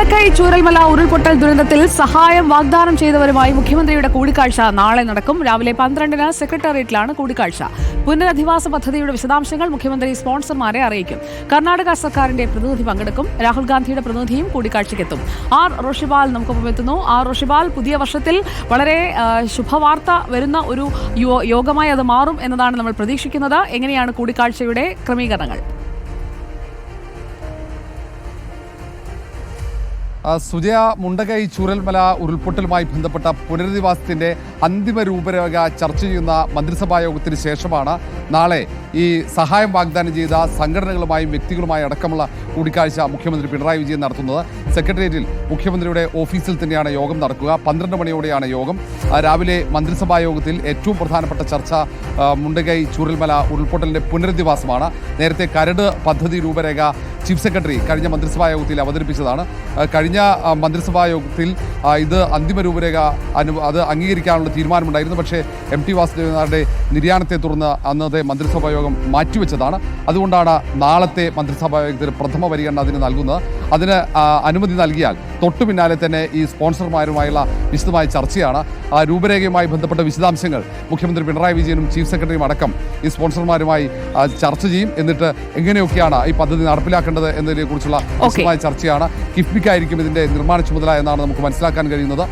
മുണ്ടക്കൈ ചൂരൽമല ഉരുൾപൊട്ടൽ ദുരന്തത്തിൽ സഹായം വാഗ്ദാനം ചെയ്തവരുമായി മുഖ്യമന്ത്രിയുടെ കൂടിക്കാഴ്ച നാളെ നടക്കും. രാവിലെ പന്ത്രണ്ടിന് സെക്രട്ടേറിയറ്റിലാണ് കൂടിക്കാഴ്ച. പുനരധിവാസ പദ്ധതിയുടെ വിശദാംശങ്ങൾ മുഖ്യമന്ത്രി സ്പോൺസർമാരെ അറിയിക്കും. കർണാടക സർക്കാരിന്റെ പ്രതിനിധി പങ്കെടുക്കും. രാഹുൽ ഗാന്ധിയുടെ പ്രതിനിധിയും കൂടിക്കാഴ്ചയ്ക്കെത്തും. ആർ റോഷിബാൽ നമുക്കൊപ്പം എത്തുന്നു. ആർ റോഷിബാൽ പുതിയ വർഷത്തിൽ വളരെ ശുഭവാർത്ത വരുന്ന ഒരു യോഗമായി അത് മാറും എന്നതാണ് നമ്മൾ പ്രതീക്ഷിക്കുന്നത്. എങ്ങനെയാണ് കൂടിക്കാഴ്ചയുടെ ക്രമീകരണങ്ങൾ? സുജയ മുണ്ടകൈ ചൂരൽമല ഉരുൾപൊട്ടലുമായി ബന്ധപ്പെട്ട പുനരധിവാസത്തിന്റെ അന്തിമ രൂപരേഖ ചർച്ച ചെയ്യുന്ന മന്ത്രിസഭാ യോഗത്തിന് ശേഷമാണ് നാളെ ഈ സഹായം വാഗ്ദാനം ചെയ്ത സംഘടനകളുമായും വ്യക്തികളുമായും അടക്കമുള്ള കൂടിക്കാഴ്ച മുഖ്യമന്ത്രി പിണറായി വിജയൻ നടത്തുന്നത്. സെക്രട്ടേറിയറ്റിൽ മുഖ്യമന്ത്രിയുടെ ഓഫീസിൽ തന്നെയാണ് യോഗം നടക്കുക. പന്ത്രണ്ട് മണിയോടെയാണ് യോഗം. രാവിലെ മന്ത്രിസഭാ യോഗത്തിൽ ഏറ്റവും പ്രധാനപ്പെട്ട ചർച്ച മുണ്ടകൈ ചൂരൽമല ഉരുൾപൊട്ടലിന്റെ പുനരധിവാസമാണ്. നേരത്തെ കരട് പദ്ധതി രൂപരേഖ ചീഫ് സെക്രട്ടറി കഴിഞ്ഞ മന്ത്രിസഭാ യോഗത്തിൽ അവതരിപ്പിച്ചതാണ്. കഴിഞ്ഞ മന്ത്രിസഭാ യോഗത്തിൽ ഇത് അന്തിമ രൂപരേഖ അനു അത് അംഗീകരിക്കാനുള്ള തീരുമാനമുണ്ടായിരുന്നു. പക്ഷേ എം ടി വാസുദേവനാരുടെ നിര്യാണത്തെ തുടർന്ന് അന്നത്തെ മന്ത്രിസഭാ യോഗം മാറ്റിവെച്ചതാണ്. അതുകൊണ്ടാണ് നാളത്തെ മന്ത്രിസഭാ യോഗത്തിൽ പ്രഥമ പരിഗണന അതിന് നൽകുന്നത്. അതിന് അനുമതി നൽകിയാൽ തൊട്ടു പിന്നാലെ തന്നെ ഈ സ്പോൺസർമാരുമായുള്ള വിശദമായ ചർച്ചയാണ്. ആ രൂപരേഖയുമായി ബന്ധപ്പെട്ട വിശദാംശങ്ങൾ മുഖ്യമന്ത്രി പിണറായി വിജയനും ചീഫ് സെക്രട്ടറിയും അടക്കം ഈ സ്പോൺസർമാരുമായി ചർച്ച ചെയ്യും. എന്നിട്ട് എങ്ങനെയൊക്കെയാണ് ഈ പദ്ധതി നടപ്പിലാക്കേണ്ടത് എന്നതിനെ കുറിച്ചുള്ള ചർച്ചയാണ് കിഫ്ബിക്കായിരിക്കും ഇതിന്റെ നിർമ്മാണ ചുമതല എന്നാണ് നമുക്ക് മനസ്സിലാക്കാൻ കഴിയുന്നത്.